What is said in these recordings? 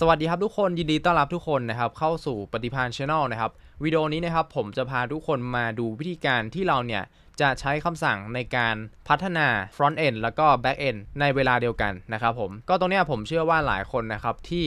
สวัสดีครับทุกคนยินดีต้อนรับทุกคนนะครับเข้าสู่ปฏิพานช Channel นะครับวิดีโอนี้นะครับผมจะพาทุกคนมาดูวิธีการที่เราเนี่ยจะใช้คำสั่งในการพัฒนา Front End แล้วก็ Back End ในเวลาเดียวกันนะครับผมก็ตรงนี้ผมเชื่อว่าหลายคนนะครับที่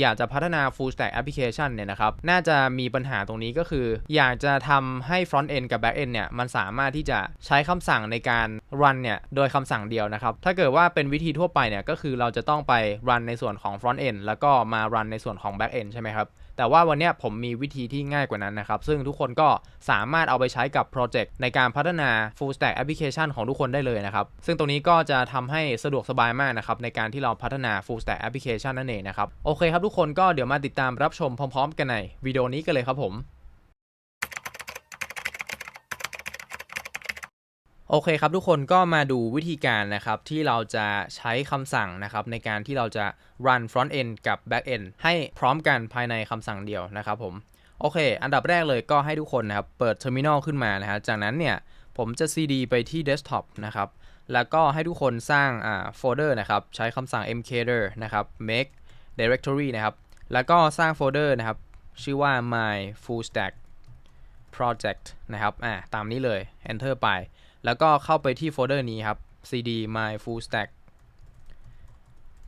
อยากจะพัฒนา full stack application เนี่ยนะครับ น่าจะมีปัญหาตรงนี้ก็คือ อยากจะทำให้ front end กับ back end เนี่ย มันสามารถที่จะใช้คำสั่งในการ run เนี่ย โดยคำสั่งเดียวนะครับ ถ้าเกิดว่าเป็นวิธีทั่วไปเนี่ย ก็คือเราจะต้องไป run ในส่วนของ front end แล้วก็มา run ในส่วนของ back end ใช่ไหมครับ แต่ว่าวันนี้ผมมีวิธีที่ง่ายกว่านั้นนะครับ ซึ่งทุกคนก็สามารถเอาไปใช้กับโปรเจกต์ในการพัฒนา full stack application ของทุกคนได้เลยนะครับ ซึ่งตรงนี้ก็จะทำให้สะดวกสบายมากนะครับในการที่เราพัฒนา full stack application นั่นเองนะครับ โอเคครับทุกคนก็เดี๋ยวมาติดตามรับชมพร้อม ๆ กันในวิดีโอนี้กันเลยครับผม โอเคครับทุกคนก็มาดูวิธีการนะครับ ที่เราจะใช้คำสั่งนะครับ ในการที่เราจะ run front end กับ back end ให้พร้อมกันภายในคำสั่งเดียวนะครับผม โอเค อันดับแรกเลยก็ให้ทุกคนนะครับ เปิด terminal ขึ้นมานะฮะจากนั้นเนี่ย ผมจะ cd ไปที่ desktop นะครับ แล้วก็ให้ทุกคนสร้างอ่าโฟลเดอร์นะครับ ใช้คำสั่ง mkdir นะครับ make directory นะครับ แล้วก็สร้างโฟลเดอร์นะครับ ชื่อว่า my full stack project นะครับอ่าตามนี้เลย enter ไป แล้วก็เข้าไปที่โฟลเดอร์นี้ครับ cd my full stack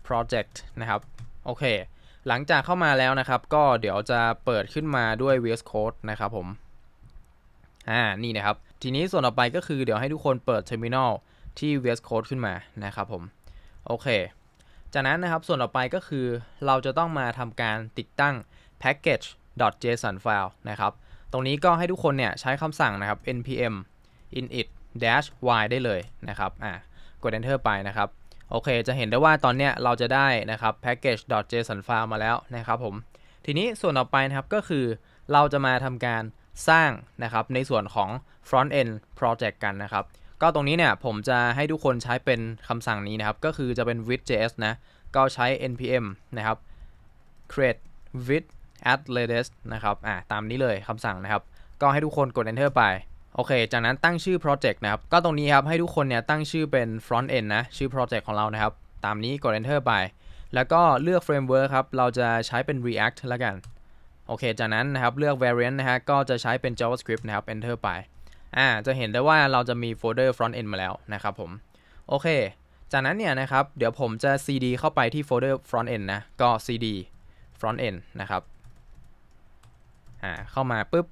project นะครับ โอเค หลังจากเข้ามาแล้วนะครับ ก็เดี๋ยวจะเปิดขึ้นมาด้วย VS Code นะครับผม อ่า นี่นะครับ ทีนี้ส่วนต่อไปก็คือเดี๋ยวให้ทุกคนเปิด terminal ที่ VS Code ขึ้นมานะครับผม โอเค จากนั้นนะครับส่วนต่อไปก็คือเราจะต้องมาทำการติดตั้ง package.json file นะครับ ตรงนี้ก็ให้ทุกคนเนี่ยใช้คำสั่งนะครับ npm init dash y ได้เลยนะครับอะกด enter ไปนะครับ โอเค จะเห็นได้ว่าตอนเนี้ยเราจะได้นะครับ package.json file มาแล้วนะครับผม ทีนี้ส่วนต่อไปนะครับก็คือเราจะมาทำการสร้างนะครับในส่วนของ front end project กันนะครับ ก็ตรงนี้เนี่ยผมจะให้ทุกคนใช้เป็นคำสั่งนี้นะครับ ก็คือจะเป็น with.js นะ ก็ใช้ npm นะครับ create with at latest นะครับ อ่า ตามนี้เลยคำสั่งนะครับ ก็ให้ทุกคนกด enter ไป โอเค จากนั้นตั้งชื่อ project นะครับ ก็ตรงนี้ครับให้ทุกคนเนี่ยตั้งชื่อเป็น front end นะ ชื่อ project ของเรานะครับ ตามนี้กด enter ไป แล้วก็เลือก framework ครับ เราจะใช้เป็น react แล้วกัน โอเค จากนั้นนะครับเลือก variant นะฮะ ก็จะใช้เป็น javascript นะครับ enter ไป อ่า จะเห็นได้ว่าเราจะมีโฟลเดอร์ front end มาแล้วนะครับผม โอเค จากนั้นเนี่ยนะครับ เดี๋ยวผมจะ cd เข้าไปที่โฟลเดอร์ front end นะ ก็ cd front end นะครับ อ่า เข้ามาปุ๊บ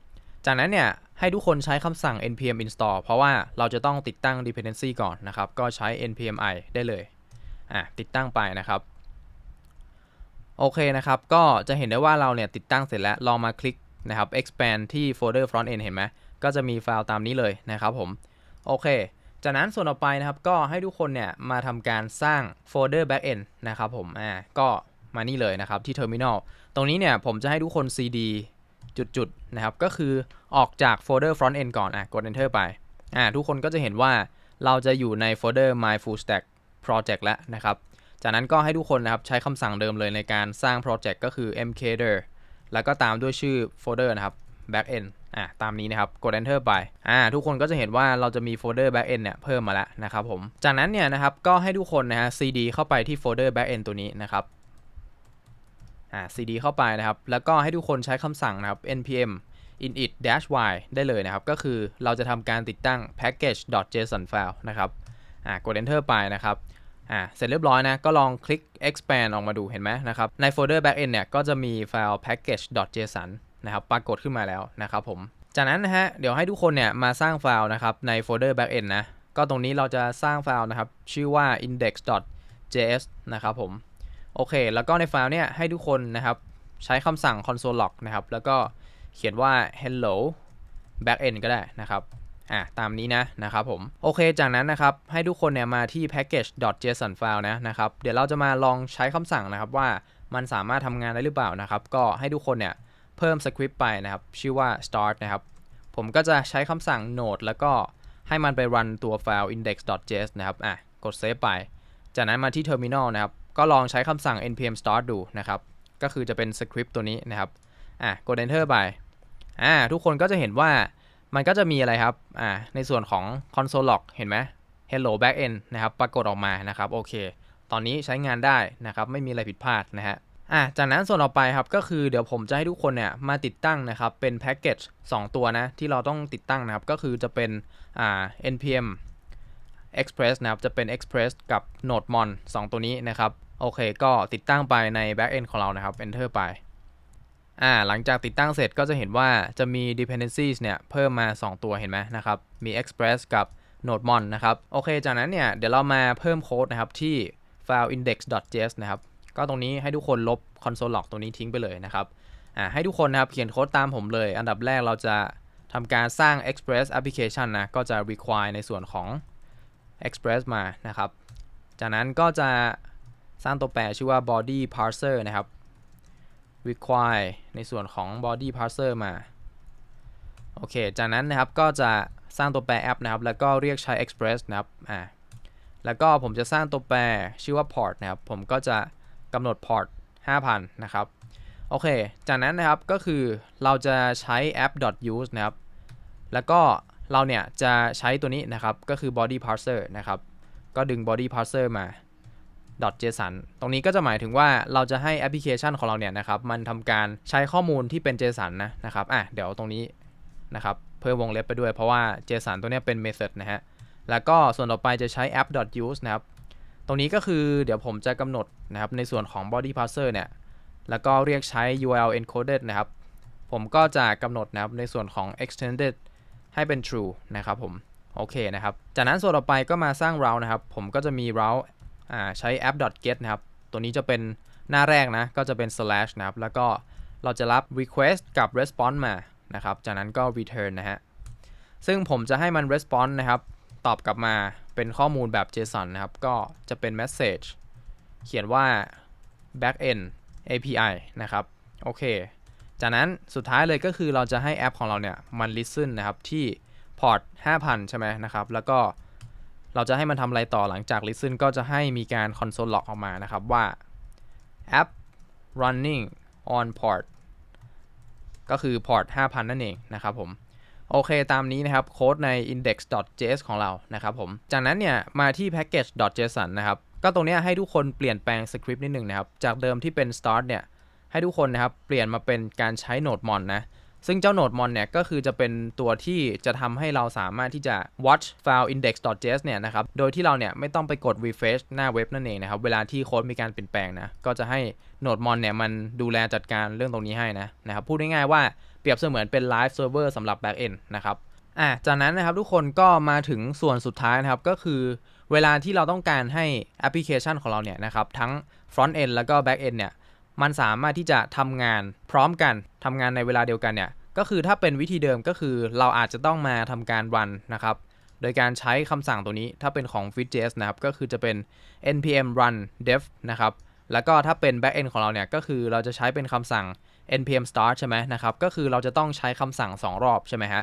จากนั้นเนี่ย ให้ทุกคนใช้คำสั่ง npm install เพราะว่าเราจะต้องติดตั้ง dependency ก่อนนะครับ ก็ใช้ npm i ได้เลย อ่าติดตั้งไปนะครับ โอเคนะครับ ก็จะเห็นได้ว่าเราเนี่ยติดตั้งเสร็จแล้ว ลองมาคลิกนะครับ expand ที่โฟลเดอร์ front end เห็นไหม ก็จะมีไฟล์ตามนี้เลยนะครับผม โอเค จากนั้นส่วนต่อไปนะครับ ก็ให้ทุกคนเนี่ยมาทำการสร้างโฟลเดอร์ backend นะครับผม อ่า ก็มานี่เลยนะครับที่ terminal ตรงนี้เนี่ยผมจะให้ทุกคน cd จุดๆนะครับ ก็คือออกจากโฟลเดอร์ front end ก่อนอะกด enter ไปอ่าทุกคนก็จะเห็นว่าเราจะอยู่ในโฟลเดอร์ my full stack project แล้วนะครับ จากนั้นก็ให้ทุกคนนะครับใช้คำสั่งเดิมเลยในการสร้างโปรเจกต์ก็คือ mkdir แล้วก็ตามด้วยชื่อโฟลเดอร์นะครับ backend อ่าตามนี้นะครับ กด enter ไปอ่าทุกคนก็จะเห็นว่าเราจะมีโฟลเดอร์ backend เนี่ยเพิ่มมาแล้วนะครับผม จากนั้นเนี่ยนะครับก็ให้ทุกคนนะฮะ cd เข้าไปที่โฟลเดอร์ backend ตัวนี้นะครับ อ่า cd เข้าไปนะครับ แล้วก็ให้ทุกคนใช้คำสั่งนะครับ npm init dash y ได้เลยนะครับ ก็คือเราจะทำการติดตั้ง package.json file นะครับ อ่า กด enter ไปนะครับ อ่า เสร็จเรียบร้อยนะ ก็ลองคลิก expand ออกมาดู เห็นไหมนะครับ ในโฟลเดอร์ backend เนี่ย ก็จะมีไฟล์ package.json นะครับ ปรากฏขึ้นมาแล้วนะครับผม จากนั้นนะฮะ เดี๋ยวให้ทุกคนเนี่ย มาสร้างไฟล์นะครับ ในโฟลเดอร์ backend นะ ก็ตรงนี้เราจะสร้างไฟล์นะครับ ชื่อว่า index.js นะครับผม โอเค แล้วก็ในไฟล์เนี่ยให้ทุกคนนะครับ ใช้คำสั่ง console log นะครับ แล้วก็เขียนว่า hello backend ก็ได้นะครับอะตามนี้นะนะครับผม โอเคจากนั้นนะครับให้ทุกคนเนี่ยมาที่ package.json file นะนะครับ เดี๋ยวเราจะมาลองใช้คำสั่งนะครับว่ามันสามารถทำงานได้หรือเปล่านะครับ ก็ให้ทุกคนเนี่ยเพิ่มสคริปต์ไปนะครับ ชื่อว่า start นะครับ ผมก็จะใช้คำสั่ง node แล้วก็ให้มันไปรันตัวไฟล์ index.js นะครับอะกด save ไป จากนั้นมาที่ terminal นะครับ ก็ลองใช้คำสั่ง npm start ดูนะครับ ก็คือจะเป็นสคริปต์ตัวนี้นะครับ อะกด enter ไป อ่า ทุกคนก็จะเห็นว่ามันก็จะมีอะไรครับ อ่า ในส่วนของ console log เห็นไหม hello backend นะครับ ปรากฏออกมานะครับ โอเค ตอนนี้ใช้งานได้นะครับ ไม่มีอะไรผิดพลาดนะฮะ อะ จากนั้นส่วนต่อไปครับ ก็คือเดี๋ยวผมจะให้ทุกคนเนี่ยมาติดตั้งนะครับ เป็นแพ็กเกจ2ตัวนะ ที่เราต้องติดตั้งนะครับ ก็คือจะเป็น อ่า npm express นะครับ จะเป็น express กับ nodemon 2 ตัวนี้นะครับ โอเค ก็ติดตั้งไปใน backend ของเรานะครับ enter ไป อ่า หลังจากติดตั้งเสร็จก็จะเห็นว่าจะมี dependencies เนี่ย เพิ่มมา 2 ตัวเห็นไหมนะครับ มี express กับ nodemon นะครับ โอเค จากนั้นเนี่ย เดี๋ยวเรามาเพิ่มโค้ดนะครับที่ file index.js นะครับ ก็ตรงนี้ให้ทุกคนลบ console log ตรงนี้ทิ้งไปเลยนะครับ อ่า ให้ทุกคนนะครับ เขียนโค้ดตามผมเลย อันดับแรกเราจะทำการสร้าง express application นะ ก็จะ require ในส่วนของ express มานะครับ จากนั้นก็จะสร้างตัวแปรชื่อว่า body parser นะครับ require ในส่วนของ body parser มา โอเค จากนั้นนะครับก็จะสร้างตัวแปร app นะครับ แล้วก็เรียกใช้ express นะครับ อ่า แล้วก็ผมจะสร้างตัวแปรชื่อว่า port นะครับ ผมก็จะกำหนด port 5,000 นะครับ โอเค จากนั้นนะครับก็คือเราจะใช้ app.use นะครับ แล้วก็ เราเนี่ยจะใช้ตัวนี้นะครับ ก็คือ body parser นะครับ ก็ดึง body parser มา .json ตรงนี้ก็จะหมายถึงว่าเราจะให้แอปพลิเคชันของเราเนี่ยนะครับ มันทำการใช้ข้อมูลที่เป็น JSON นะนะครับ อะ เดี๋ยวตรงนี้นะครับ เพิ่มวงเล็บไปด้วยเพราะว่า JSON ตัวนี้เป็น method นะฮะ แล้วก็ส่วนต่อไปจะใช้ app.use นะครับ ตรงนี้ก็คือเดี๋ยวผมจะกำหนดนะครับในส่วนของ body parser เนี่ย แล้วก็เรียกใช้ URL encoded นะครับ ผมก็จะกำหนดนะครับในส่วนของ extended ให้เป็น true นะครับผมโอเคนะครับจากนั้นส่วนต่อไปก็มาสร้าง route นะครับ ผมก็จะมี route อ่าใช้ app.get นะครับ ตัวนี้จะเป็นหน้าแรกนะก็จะเป็น slash นะครับ แล้วก็เราจะรับ request กับ response มานะครับ จากนั้นก็ return นะฮะซึ่งผมจะให้มัน response นะครับ ตอบกลับมาเป็นข้อมูลแบบ JSON นะครับ ก็จะเป็น message เขียนว่า backend API นะครับ โอเค จากนั้นสุดท้ายเลยก็คือเราจะให้แอปของเราเนี่ยมัน listen นะครับที่ port 5,000 ใช่ไหมนะครับ แล้วก็เราจะให้มันทำอะไรต่อหลังจาก listen ก็จะให้มีการ console log ออกมานะครับว่า app running on port ก็คือ port 5,000 นั่นเองนะครับผมโอเค ตามนี้นะครับ โค้ดใน index.js ของเรานะครับผม จากนั้นเนี่ย มาที่ package.json นะครับ ก็ตรงนี้ให้ทุกคนเปลี่ยนแปลงสคริปต์นิดหนึ่งนะครับ จากเดิมที่เป็น start เนี่ย ให้ทุกคนนะครับเปลี่ยนมาเป็นการใช้ nodemon นะซึ่งเจ้า nodemon เนี่ยก็คือจะเป็นตัวที่จะทำให้เราสามารถที่จะ watch file index.js เนี่ยนะครับ โดยที่เราเนี่ยไม่ต้องไปกด refresh หน้าเว็บนั่นเองนะครับ เวลาที่โค้ดมีการเปลี่ยนแปลงนะ ก็จะให้ nodemon เนี่ยมันดูแลจัดการเรื่องตรงนี้ให้นะนะครับ พูดง่ายๆว่าเปรียบเสมือนเป็น live server สำหรับ backend นะครับ อะ จากนั้นนะครับทุกคนก็มาถึงส่วนสุดท้ายนะครับ ก็คือเวลาที่เราต้องการให้แอปพลิเคชันของเราเนี่ยนะครับทั้ง front end แล้วก็ back end เนี่ย มันสามารถที่จะทำงานพร้อมกันทำงานในเวลาเดียวกันเนี่ยก็คือถ้าเป็นวิธีเดิมก็คือเราอาจจะต้องมาทำการ run นะครับ โดยการใช้คำสั่งตัวนี้ถ้าเป็นของ Vue.js นะครับ ก็คือจะเป็น npm run dev นะครับ แล้วก็ถ้าเป็น backend ของเราเนี่ย ก็คือเราจะใช้เป็นคำสั่ง npm start ใช่ไหมนะครับ ก็คือเราจะต้องใช้คำสั่ง 2 รอบใช่ไหมฮะ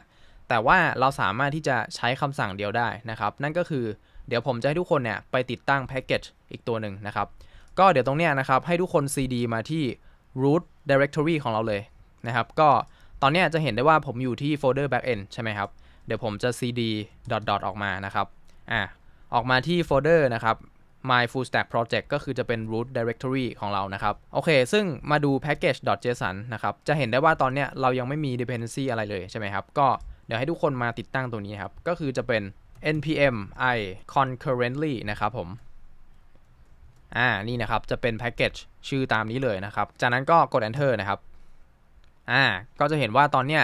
แต่ว่าเราสามารถที่จะใช้คำสั่งเดียวได้นะครับ นั่นก็คือเดี๋ยวผมจะให้ทุกคนเนี่ยไปติดตั้งแพ็กเกจอีกตัวหนึ่งนะครับ ก็เดี๋ยวตรงเนี้ยนะครับให้ทุกคน cd มาที่ root directory ของเราเลยนะครับ ก็ตอนเนี้ยจะเห็นได้ว่าผมอยู่ที่โฟลเดอร์ backend ใช่ไหมครับ เดี๋ยวผมจะ cd dot dot ออกมานะครับ อะออกมาที่โฟลเดอร์นะครับ my full stack project ก็คือจะเป็น root directory ของเรานะครับ โอเค ซึ่งมาดู package.json นะครับ จะเห็นได้ว่าตอนเนี้ยเรายังไม่มี dependency อะไรเลยใช่ไหมครับ ก็เดี๋ยวให้ทุกคนมาติดตั้งตัวนี้ครับ ก็คือจะเป็น npm i concurrently นะครับผม อ่านี่นะครับจะเป็นแพ็กเกจชื่อตามนี้เลยนะครับ จากนั้นก็กด enter นะครับอ่าก็จะเห็นว่าตอนเนี้ย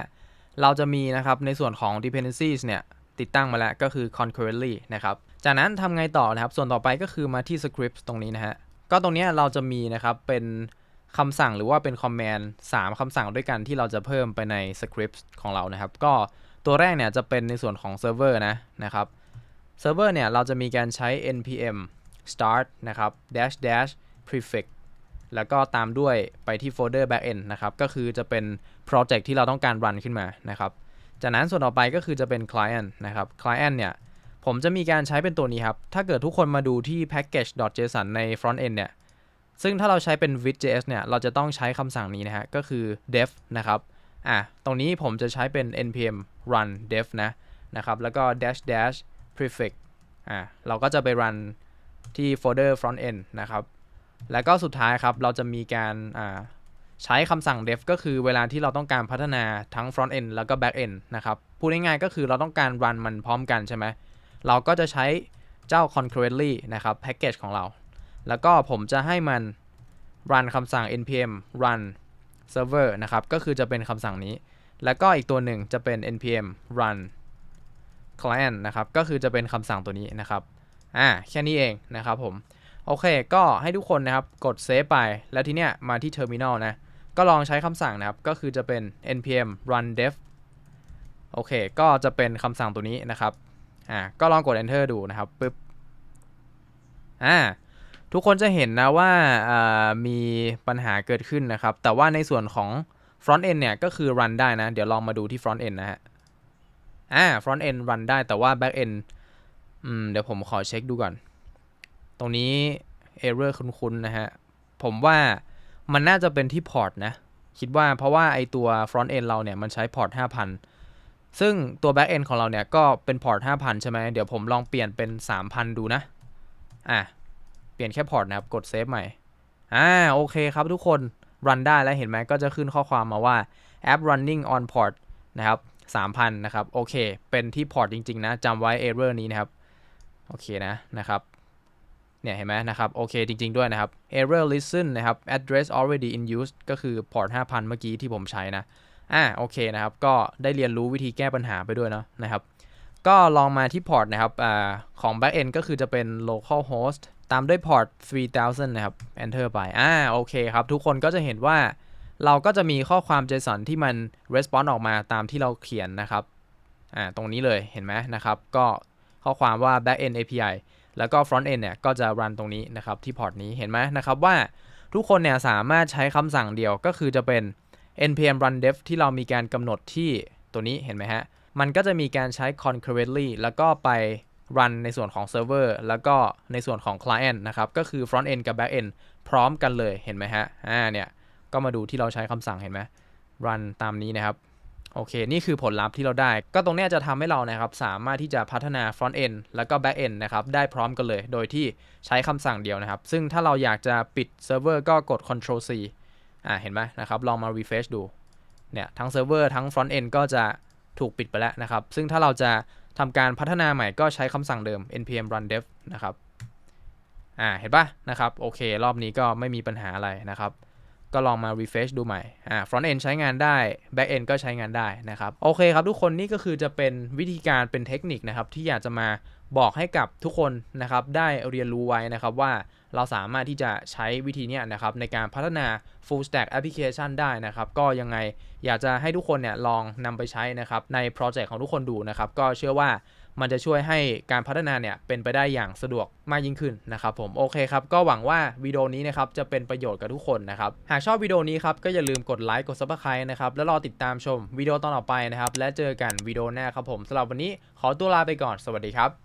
เราจะมีนะครับในส่วนของ dependencies เนี่ยติดตั้งมาแล้วก็คือ concurrently นะครับ จากนั้นทำไงต่อนะครับ ส่วนต่อไปก็คือมาที่ script ตรงนี้นะฮะ ก็ตรงเนี้ยเราจะมีนะครับเป็นคำสั่งหรือว่าเป็น command 3คำสั่งด้วยกันที่เราจะเพิ่มไปใน script ของเรานะครับ ก็ตัวแรกเนี่ยจะเป็นในส่วนของเซิร์ฟเวอร์นะนะครับเซิร์ฟเวอร์เนี่ยเราจะมีการใช้ npm start นะครับ dash dash prefix แล้วก็ตามด้วยไปที่โฟลเดอร์ backend นะครับ ก็คือจะเป็นโปรเจกต์ที่เราต้องการรันขึ้นมานะครับ จากนั้นส่วนต่อไปก็คือจะเป็น client นะครับ client เนี่ย ผมจะมีการใช้เป็นตัวนี้ครับ ถ้าเกิดทุกคนมาดูที่ package.json ใน front end เนี่ย ซึ่งถ้าเราใช้เป็น Vue.js เนี่ย เราจะต้องใช้คำสั่งนี้นะฮะ ก็คือ def นะครับ อะ ตรงนี้ผมจะใช้เป็น npm run def นะ นะครับ แล้วก็ dash dash prefix อะ เราก็จะไป run ที่โฟลเดอร์ front end นะครับ แล้วก็สุดท้ายครับเราจะมีการใช้คำสั่ง def ก็คือเวลาที่เราต้องการพัฒนาทั้ง front end แล้วก็ back end นะครับพูดง่ายๆก็คือเราต้องการ run มันพร้อมกันใช่ไหมเราก็จะใช้เจ้า concurrently นะครับ package ของเรา แล้วก็ผมจะให้มัน run คำสั่ง npm run server นะครับ ก็คือจะเป็นคำสั่งนี้ แล้วก็อีกตัวหนึ่งจะเป็น npm run client นะครับ ก็คือจะเป็นคำสั่งตัวนี้นะครับ อ่าแค่นี้เองนะครับผม โอเค ก็ให้ทุกคนนะครับกดเซฟไป แล้วทีเนี้ยมาที่ terminal นะ ก็ลองใช้คำสั่งนะครับ ก็คือจะเป็น npm run dev โอเค ก็จะเป็นคำสั่งตัวนี้นะครับ อ่า ก็ลองกด enter ดูนะครับปึ๊บ อ่า ทุกคนจะเห็นนะว่าอ่ามีปัญหาเกิดขึ้นนะครับ แต่ว่าในส่วนของ front end เนี่ย ก็คือ run ได้นะ เดี๋ยวลองมาดูที่ front end นะฮะ อ่า front end run ได้ แต่ว่า back end อืม เดี๋ยวผมขอเช็คดูก่อน ตรงนี้ error คุ้นๆ นะฮะ ผมว่ามันน่าจะเป็นที่พอร์ตนะ คิดว่าเพราะว่าไอตัว front end เราเนี่ยมันใช้พอร์ต 5,000 ซึ่งตัว back end ของเราเนี่ยก็เป็นพอร์ต 5,000 ใช่ไหม เดี๋ยวผมลองเปลี่ยนเป็น 3,000 ดูนะ อะ เปลี่ยนแค่พอร์ตนะครับ กดเซฟใหม่ อ่า โอเคครับทุกคน run ได้แล้วเห็นไหมก็จะขึ้นข้อความมาว่า app running on port นะครับ3,000 นะครับ โอเค เป็นที่พอร์ตจริง ๆ นะจำไว้ error นี้นะครับ โอเคนะนะครับเนี่ยเห็นไหมนะครับโอเคจริง ๆ ด้วยนะครับ error listen นะครับ address already in use ก็คือพอร์ต5,000 เมื่อกี้ที่ผมใช้นะอ่าโอเคนะครับ ก็ได้เรียนรู้วิธีแก้ปัญหาไปด้วยเนาะนะครับ ก็ลองมาที่พอร์ตนะครับอ่าของ backend ก็คือจะเป็น local host ตามด้วยพอร์ต3000 นะครับ enter ไปอ่าโอเคครับ ทุกคนก็จะเห็นว่า เราก็จะมีข้อความ JSON ที่มัน response ออกมาตามที่เราเขียนนะครับอ่าตรงนี้เลยเห็นไหมนะครับ ก็ ข้อความว่า backend API แล้วก็ front end เนี่ยก็จะ run ตรงนี้นะครับที่พอร์ตนี้เห็นไหมนะครับว่าทุกคนเนี่ยสามารถใช้คำสั่งเดียวก็คือจะเป็น npm run dev ที่เรามีการกำหนดที่ตัวนี้เห็นไหมฮะ มันก็จะมีการใช้ concurrently แล้วก็ไป run ในส่วนของ server แล้วก็ในส่วนของ client นะครับ ก็คือ front end กับ back end พร้อมกันเลยเห็นไหมฮะ อ่าเนี่ย ก็มาดูที่เราใช้คำสั่งเห็นไหม run ตามนี้นะครับ โอเค นี่คือผลลัพธ์ที่เราได้ ก็ตรงนี้จะทำให้เรานะครับ สามารถที่จะพัฒนา front end แล้วก็ back end นะครับ ได้พร้อมกันเลย โดยที่ใช้คำสั่งเดียวนะครับ ซึ่งถ้าเราอยากจะปิดเซิร์ฟเวอร์ก็กด control C อ่า เห็นไหมนะครับ ลองมา refresh ดู เนี่ย ทั้งเซิร์ฟเวอร์ทั้ง front end ก็จะถูกปิดไปแล้วนะครับ ซึ่งถ้าเราจะทำการพัฒนาใหม่ก็ใช้คำสั่งเดิม npm run dev นะครับ อ่า เห็นปะนะครับ โอเค รอบนี้ก็ไม่มีปัญหาอะไรนะครับ ก็ลองมา refresh ดูใหม่อ่า front end ใช้งานได้ back end ก็ใช้งานได้นะครับ โอเคครับทุกคนนี่ก็คือจะเป็นวิธีการเป็นเทคนิคนะครับ ที่อยากจะมาบอกให้กับทุกคนนะครับ ได้เรียนรู้ไว้นะครับว่าเราสามารถที่จะใช้วิธีนี้นะครับ ในการพัฒนา full stack application ได้นะครับ ก็ยังไงอยากจะให้ทุกคนเนี่ยลองนำไปใช้นะครับ ในโปรเจกต์ของทุกคนดูนะครับ ก็เชื่อว่า มันจะช่วยให้การพัฒนาเนี่ยเป็นไปได้อย่างสะดวกมากยิ่งขึ้นนะครับผมโอเคครับก็หวังว่าวิดีโอนี้นะครับจะเป็นประโยชน์กับทุกคนนะครับหากชอบวิดีโอนี้ครับก็อย่าลืมกดไลค์กดซับสไครต์นะครับแล้วรอติดตามชมวิดีโอตอนต่อไปนะครับและเจอกันวิดีโอหน้าครับผมสำหรับวันนี้ขอตัวลาไปก่อนสวัสดีครับ